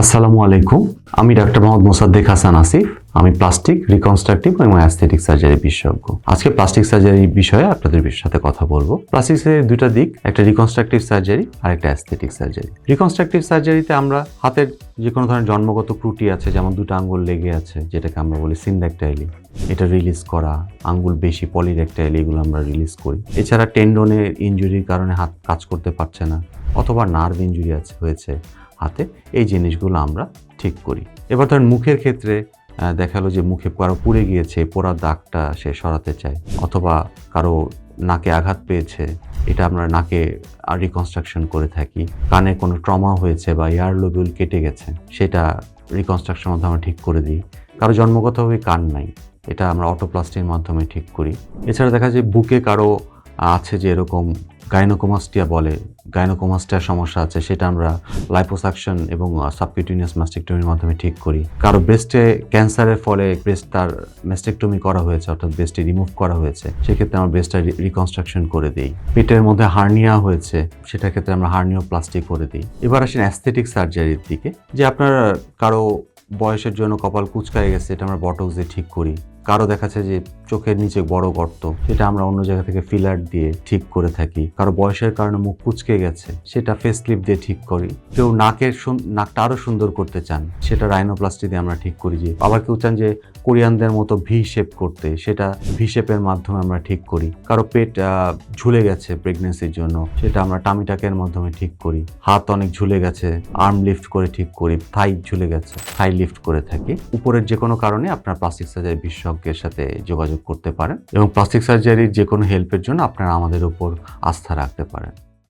আসসালামু আলাইকুম। আমি ডাক্তার মোহাম্মদ মোসাদ্দেক হাসান আসিফ। আমি প্লাস্টিক রিকনস্ট্রাকটিভ এবং অ্যাস্থেটিক সার্জারি বিশেষজ্ঞ। আজকে প্লাস্টিক সার্জারি বিষয়ে আপনাদের সাথে কথা বলব। প্লাস্টিক সার্জারির দুটো দিক, একটা রিকনস্ট্রাকটিভ সার্জারি আর একটা অ্যাস্থেটিক সার্জারি। রিকনস্ট্রাকটিভ সার্জারিতে আমরা হাতের যে কোনো ধরনের জন্মগত ত্রুটি আছে, যেমন দুটো আঙ্গুল লেগে আছে, যেটাকে আমরা বলি সিনডাক্টাইলি। এটা রিলিজ করা, আঙ্গুল বেশি পলিডাক্টাইলি এগুলো আমরা রিলিজ করি। এছাড়া টেন্ডনের ইনজুরির কারণে হাত কাজ করতে পারছে না, অথবা নার্ভ ইনজুরি আছে, হয়েছে। হাতে এই জিনিসগুলো আমরা ঠিক করি। এবার ধরেন মুখের ক্ষেত্রে দেখাল যে মুখে কারও পুড়ে গিয়েছে, পোড়ার দাগটা সে সরাতে চায়, অথবা কারও নাকে আঘাত পেয়েছে, এটা আমরা নাকে রিকনস্ট্রাকশন করে থাকি, কানে কোনো ট্রমা হয়েছে বা ইয়ার লোবিউল কেটে গেছে, সেটা রিকনস্ট্রাকশনের মাধ্যমে আমরা ঠিক করে দিই। কারও জন্মগতভাবে কান নাই, এটা আমরা অটোপ্লাস্টির মাধ্যমে ঠিক করি। এছাড়া দেখা যায় বুকে কারও আছে যে এরকম গাইনোকোমাস্টিয়া বলে। গাইনোকোমাস্টিয়ার সমস্যা আছে, সেটা আমরা লাইপোসাকশন এবং সাবকিউটিনিয়াস মাস্টেকটমির মাধ্যমে ঠিক করি। কারও ব্রেস্টে ক্যান্সারের ফলে ব্রেস্ট তার মাস্টেকটমি করা হয়েছে, অর্থাৎ ব্রেস্টে রিমুভ করা হয়েছে। সেক্ষেত্রে আমরা ব্রেস্টটা রিকনস্ট্রাকশন করে দিই। পেটের মধ্যে হার্নিয়া হয়েছে, সেটার ক্ষেত্রে আমরা হার্নিও প্লাস্টিক করে দিই। এবার আসেন অ্যাস্থেটিক সার্জারির দিকে, যে আপনার, কারও বয়সের জন্য কপাল কুচকায় গেছে, এটা আমরা বটক্স দিয়ে ঠিক করি। কারও দেখাচ্ছে যে চোখের নিচে বড় গর্ত, সেটা আমরা অন্য জায়গা থেকে ফিলার দিয়ে ঠিক করে থাকি। কারও বয়সের কারণে মুখ কুচকে গেছে, সেটা ফেস ক্লিপ দিয়ে ঠিক করি। কেউ নাকের নাকটা আরও সুন্দর করতে চান, সেটা রাইনোপ্লাস্টি দিয়ে আমরা ঠিক করি যে, আবার কেউ চান যে কোরিয়ানদের মতো ভি শেপ করতে, সেটা ভি শেপের মাধ্যমে আমরা ঠিক করি। কারও পেট ঝুলে গেছে প্রেগনেন্সির জন্য, সেটা আমরা টামিটাকের মাধ্যমে ঠিক করি। হাত অনেক ঝুলে গেছে আর্ম লিফট করে ঠিক করি থাই ঝুলে গেছে থাই লিফট করে থাকি। উপরের যে কোনো কারণে আপনার প্লাস্টিক সার্জারি বিশেষজ্ঞের সাথে যোগাযোগ করতে পারেন এবং প্লাস্টিক সার্জারির যে কোনো হেল্পের জন্য আপনারা আমাদের উপর আস্থা রাখতে পারেন।